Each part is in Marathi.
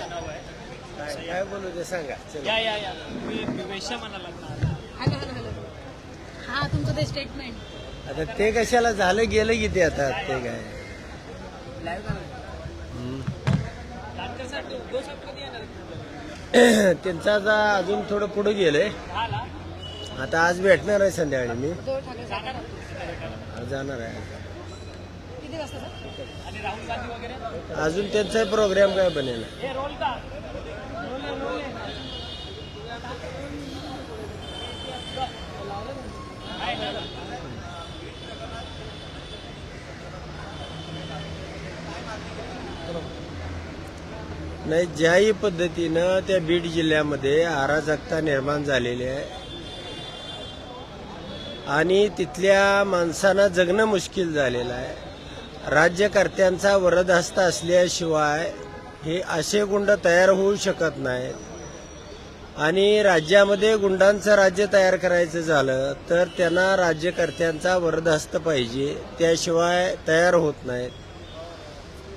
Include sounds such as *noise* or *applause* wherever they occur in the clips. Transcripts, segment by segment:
असं नाव आहे? काय काय बोलू ते सांगा. चला. या या या. तुम्ही वेश्या म्हणाला हॅलो हॅलो हॅलो. हा तुमचं ते स्टेटमेंट आता ते कशाला झालं गेलं की ते आता? ते काय? *clears throat* त्यांचं आता अजून थोडं पुढे गेलंय. आता आज भेटणार आहे संध्याकाळी मी. जाणार आहे किती वाजता सर आणि राहुल गांधी वगैरे अजून त्यांचा प्रोग्राम काय बनेल हे? नाही ज्याही पद्धतीनं त्या बीड जिल्ह्यामध्ये अराजकता निर्माण झालेली आहे. आणि तिथल्या माणसांना जगणं मुश्किल झालेलं आहे. राज्यकर्त्यांचा वरदहस्त असल्याशिवाय हे असे गुंड तयार होऊ शकत नाहीत. आणि राज्यामध्ये गुंडांचं राज्य तयार करायचं झालं तर त्यांना राज्यकर्त्यांचा वरदहस्त पाहिजे त्याशिवाय तयार होत नाहीत.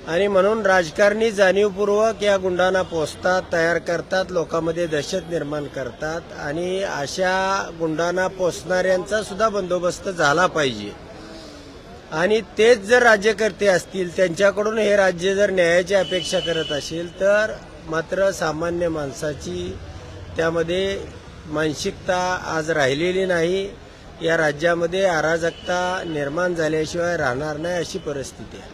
आणि म्हणून राजकारणी जाणीवपूर्वक या गुंडांना पोचतात तयार करतात लोकांमध्ये दहशत निर्माण करतात आणि अशा गुंडांना पोचणाऱ्यांचा सुद्धा बंदोबस्त झाला पाहिजे. आणि तेच जर राज्यकर्ते असतील त्यांच्याकडून हे राज्य जर न्यायाची अपेक्षा करत असेल तर मात्र सामान्य माणसाची त्यामध्ये मानसिकता आज राहिलेली नाही. या राज्यामध्ये अराजकता निर्माण झाल्याशिवाय राहणार नाही अशी परिस्थिती आहे.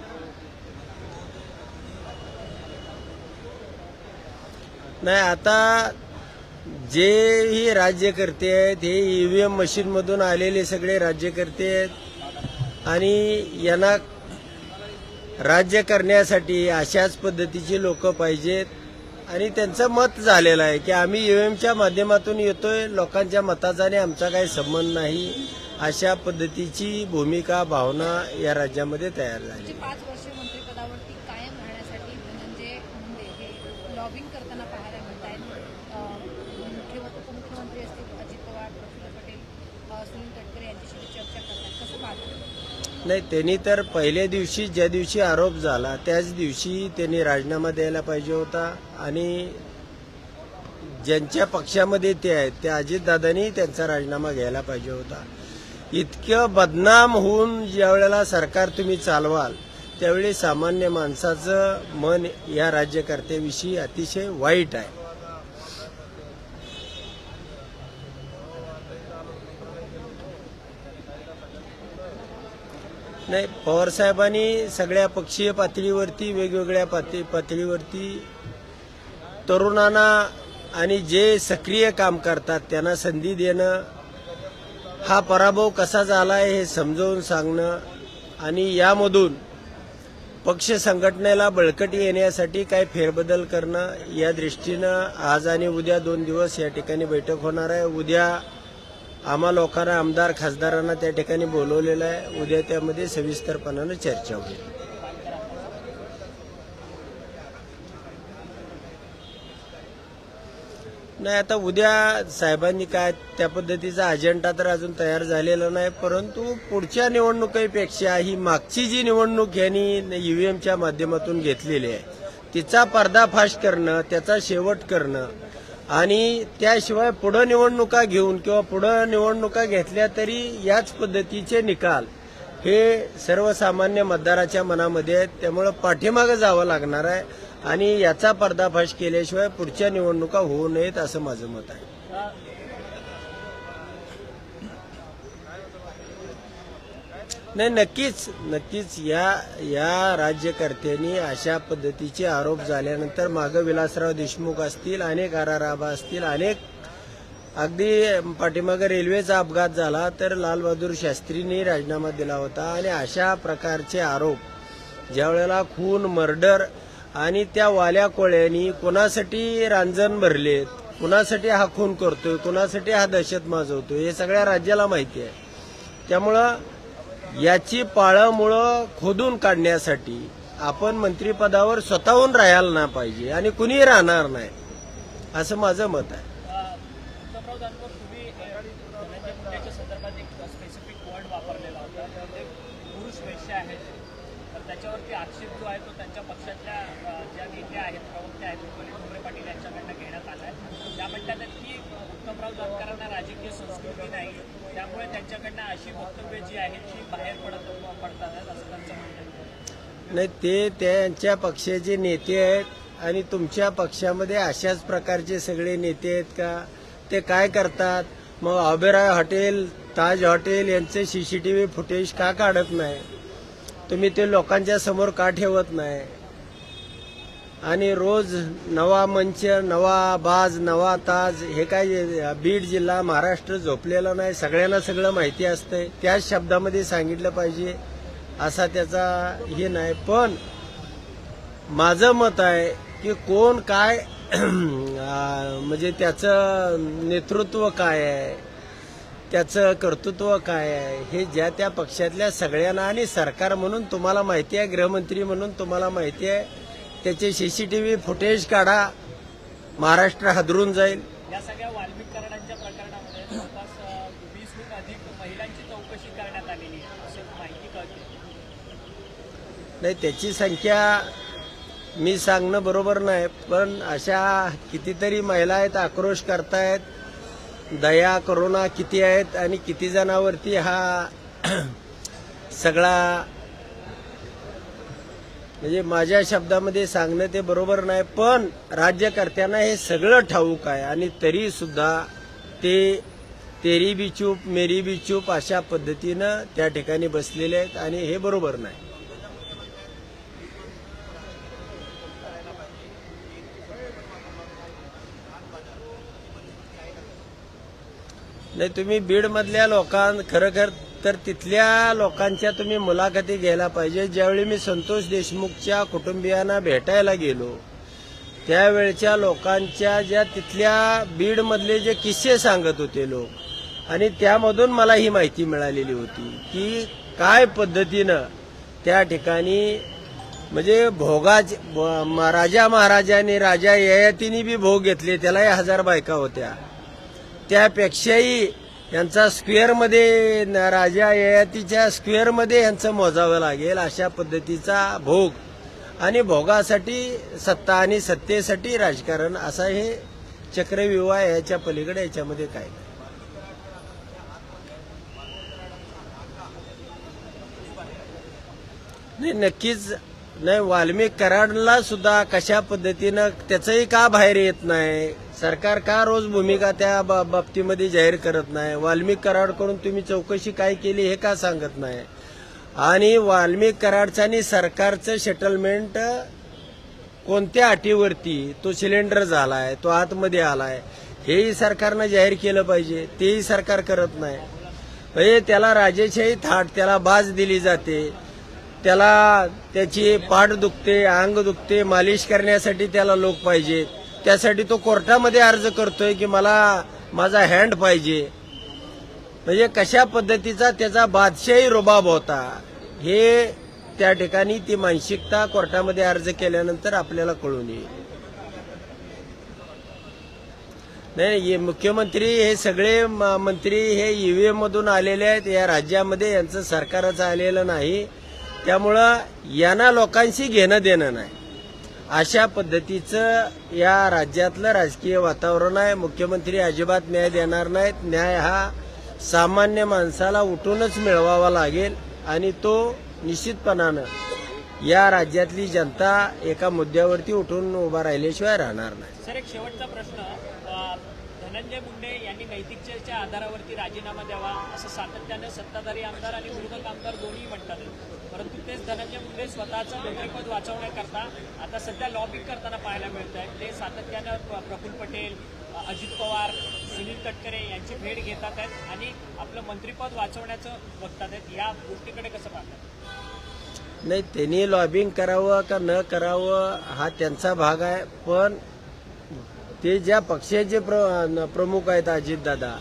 नाही आता जेही राज्यकर्ते आहेत हे ईव्हीएम मशीनमधून आलेले सगळे राज्यकर्ते आहेत आणि यांना राज्य करण्यासाठी अशाच पद्धतीची लोक पाहिजेत. आणि त्यांचं मत झालेलं आहे की आम्ही ईव्हीएमच्या माध्यमातून येतोय लोकांच्या मताचा आणि आमचा काही संबंध नाही अशा पद्धतीची भूमिका भावना या राज्यामध्ये तयार झाली. म्हणजे लॉबिंग म्हणजे करताना पाहायला मिळत आहेत मुख्यमंत्री असतील अजित पवार सुनील तटकरे यांच्याशी चर्चा करतात. कसं नाही त्यांनी तर पहिल्या दिवशी ज्या दिवशी आरोप झाला त्याच दिवशी त्यांनी राजीनामा द्यायला पाहिजे होता आणि ज्यांच्या पक्षामध्ये ते आहेत त्या अजितदादांनी त्यांचा राजीनामा घ्यायला पाहिजे होता. इतकं बदनाम होऊन ज्यावेळेला सरकार तुम्ही चालवाल त्यावेळी सामान्य माणसाचं मन या राज्यकर्त्याविषयी अतिशय वाईट आहे. नाही पवारसाहेबांनी सगळ्या पक्षीय पातळीवरती वेगवेगळ्या पाती पातळीवरती तरुणांना आणि जे सक्रिय काम करतात त्यांना संधी देणं हा पराभव कसा झाला आहे हे समजावून सांगणं आणि यामधून पक्ष संघटनेला बळकटी येण्यासाठी काय फेरबदल करणं या दृष्टीनं आज आणि उद्या दोन दिवस या ठिकाणी बैठक होणार आहे. उद्या आम्हा लोकांना आमदार खासदारांना त्या ठिकाणी बोलवलेलं आहे. उद्या त्यामध्ये सविस्तरपणानं चर्चा होईल. नाही आता उद्या साहेबांनी काय त्या पद्धतीचा अजेंडा तर अजून तयार झालेला नाही परंतु पुढच्या निवडणुकीपेक्षा ही मागची जी निवडणूक यांनी ईव्हीएमच्या माध्यमातून घेतलेली आहे तिचा पर्दाफाश करणं त्याचा शेवट करणं आणि त्याशिवाय पुढं निवडणुका घेऊन किंवा पुढं निवडणुका घेतल्या तरी याच पद्धतीचे निकाल हे सर्वसामान्य मतदाराच्या मनामध्ये आहेत. त्यामुळं पाठीमागं जावं लागणार आहे आणि याचा पर्दाफाश केल्याशिवाय पुढच्या निवडणुका होऊ नयेत असं माझं मत आहे. नाही नक्कीच नक्कीच या या राज्यकर्त्यांनी अशा पद्धतीचे आरोप झाल्यानंतर मागं विलासराव देशमुख असतील अनेक आराराबा असतील अनेक अगदी पाठीमागं रेल्वेचा अपघात झाला तर लालबहादूर शास्त्रींनी राजीनामा दिला होता आणि अशा प्रकारचे आरोप ज्या वेळेला खून मर्डर आणि त्या वाल्या कोळ्यांनी कोणासाठी रांजण भरलेत कुणासाठी हा खून करतोय कुणासाठी हा दहशत माजवतोय हे सगळ्या राज्याला माहिती आहे. त्यामुळं याची पाळंमुळं खोदून काढण्यासाठी आपण मंत्रिपदावर स्वतःहून राहायला ना पाहिजे आणि कुणीही राहणार नाही असं माझं मत आहे. त्याच्यावरती आक्षेप जो आहे तो त्यांच्या पक्षातल्या ज्या नेत्या आहेत आहेत ठोंबरे पाटील यांच्याकडनं घेण्यात आला आहे त्या म्हणतात की उत्तमराव जानकरांना राजकीय संस्कृती नाही त्यामुळे त्यांच्याकडनं अशी वक्तव्य जी आहेत ती बाहेर पडत पडतात असं त्यांचं म्हणणं नाही ते त्यांच्या पक्षाचे नेते आहेत आणि तुमच्या पक्षामध्ये अशाच प्रकारचे सगळे नेते आहेत का? ते काय करतात? मग ऑबेरॉय हॉटेल ताज हॉटेल यांचे सीसीटीव्ही फुटेज का काढत नाही? तुम्ही ते लोकांच्या समोर का ठेवत नाही? आणि रोज नवा मंच नवा बाज नवा ताज हे काय बीड जिल्हा महाराष्ट्र झोपलेला नाही. सगळ्यांना सगळं माहिती असतंय. त्याच शब्दामध्ये सांगितलं पाहिजे असा त्याचा हे नाही. पण माझं मत आहे की कोण काय म्हणजे त्याचं नेतृत्व काय आहे त्याचं कर्तृत्व काय आहे हे ज्या त्या पक्षातल्या सगळ्यांना आणि सरकार म्हणून तुम्हाला माहिती आहे गृहमंत्री म्हणून तुम्हाला माहिती आहे त्याचे सीसीटीव्ही फुटेज काढा. महाराष्ट्र हादरून जाईल. या सगळ्या वाल्मिक कराडांच्या प्रकरणामध्ये जवळपास अ, वीसहून अधिक महिलांची चौकशी करण्यात आलेली आहे असं माहिती कळते. नाही त्याची संख्या मी सांगणं बरोबर नाही पण अशा कितीतरी महिला आहेत आक्रोश करतायत. दया करुणा किती आहेत आणि किती जणांवरती हा *clears throat* सगळा म्हणजे माझ्या शब्दामध्ये सांगणं ते बरोबर नाही पण राज्यकर्त्यांना हे सगळं ठाऊक आहे. आणि तरी सुद्धा ते तेरी बी चूप मेरी बी चूप अशा पद्धतीनं त्या ठिकाणी बसलेले आहेत आणि हे बरोबर नाही. नाही तुम्ही बीडमधल्या खरं खरोखर तर तिथल्या लोकांच्या तुम्ही मुलाखती घ्यायला पाहिजे. ज्यावेळी मी संतोष देशमुखच्या कुटुंबियांना भेटायला गेलो त्यावेळच्या लोकांच्या ज्या तिथल्या बीडमधले जे किस्से सांगत होते लोक आणि त्यामधून मला ही माहिती मिळालेली होती की काय पद्धतीनं त्या ठिकाणी म्हणजे भोगाच राजा महाराजांनी राजा ययातीने बी भोग घेतले त्यालाही हजार बायका होत्या. त्यापेक्षाही यांचा स्क्वेअरमध्ये राजा ययातीच्या स्क्वेअरमध्ये यांचं मोजावं लागेल अशा पद्धतीचा भोग. आणि भोगासाठी सत्ता आणि सत्तेसाठी राजकारण असा हे चक्रविवाह याच्या पलीकडे याच्यामध्ये काय नाही नक्कीच नाही वाल्मिक कराडला सुद्धा कशा पद्धतीनं त्याचंही का बाहेर येत नाही? सरकार का रोज भूमिका त्या बा- बाबतीमध्ये जाहीर करत नाही? वाल्मिक कराडकडून तुम्ही चौकशी काय केली हे का सांगत नाही? आणि वाल्मिक कराडचं आणि सरकारचं सेटलमेंट कोणत्या अटीवरती? तो सिलेंडर झालाय तो आतमध्ये आलाय. हेही सरकारनं जाहीर केलं पाहिजे. तेही सरकार करत नाही. म्हणजे त्याला राजेशाही थाट त्याला बाज दिली जाते. त्याला त्याची पाठ दुखते अंग दुखते मालिश करण्यासाठी त्याला लोक पाहिजेत. त्यासाठी तो कोर्टामध्ये अर्ज करतोय की मला माझा हँड पाहिजे. म्हणजे कशा पद्धतीचा त्याचा बादशाही रुबाब होता हे त्या ठिकाणी ती मानसिकता कोर्टामध्ये अर्ज केल्यानंतर आपल्याला कळून येईल. नाही मुख्यमंत्री हे सगळे म- मंत्री हे ईव्हीएम मधून आलेले आहेत या राज्यामध्ये यांचं सरकारच आलेलं नाही. त्यामुळं यांना लोकांशी घेणं देणं नाही. अशा पद्धतीचं या राज्यातलं राजकीय वातावरण आहे. मुख्यमंत्री अजिबात न्याय देणार नाहीत. न्याय हा सामान्य माणसाला उठूनच मिळवावा लागेल आणि तो निश्चितपणानं या राज्यातली जनता एका मुद्द्यावरती उठून उभा राहिल्याशिवाय राहणार नाही. सर एक शेवटचा प्रश्न. धनंजय मुंडे यांनी नैतिकतेच्या आधारावरती राजीनामा द्यावा असं सातत्यानं सत्ताधारी आमदार आणि विरोधक आमदार दोन्ही म्हणतात. परंतु तेच धनंजय मुंडे स्वतःचं मंत्रिपद वाचवण्याकरता आता सध्या लॉबिंग करताना पाहायला मिळत आहे ते सातत्यानं प्र- प्रफुल्ल पटेल अजित पवार सुनील तटकरे यांची भेट घेतात आहेत आणि आपलं मंत्रिपद वाचवण्याचं बघतात आहेत. या गोष्टीकडे कसं पाहतात? नाही त्यांनी लॉबिंग करावं का न करावं हा त्यांचा भाग आहे पण ते ज्या पक्षाचे प्र- प्रमुख आहेत अजितदादा.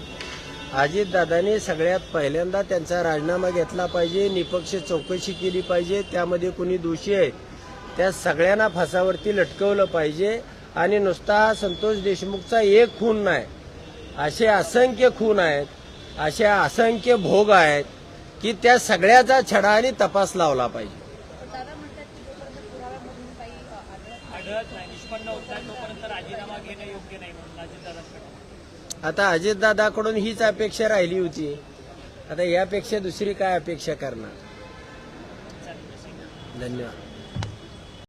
अजितदादाने सगळ्यात पहिल्यांदा त्यांचा राजीनामा घेतला पाहिजे निपक्ष चौकशी केली पाहिजे त्यामध्ये कुणी दोषी आहेत त्या सगळ्यांना फासावरती लटकवलं पाहिजे आणि नुसता हा संतोष देशमुखचा एक खून नाही. असे असंख्य खून आहेत असे असंख्य भोग आहेत की त्या सगळ्याचा छडा आणि तपास लावला पाहिजे दादा म्हणतात आढळत नाही निष्पन्न होत नाही तोपर्यंत राजीनामा घेणं योग्य नाही म्हणून अजितदादांकडे आता अजितदादाकडून हीच अपेक्षा राहिली होती. आता यापेक्षा दुसरी काय अपेक्षा करणार? धन्यवाद.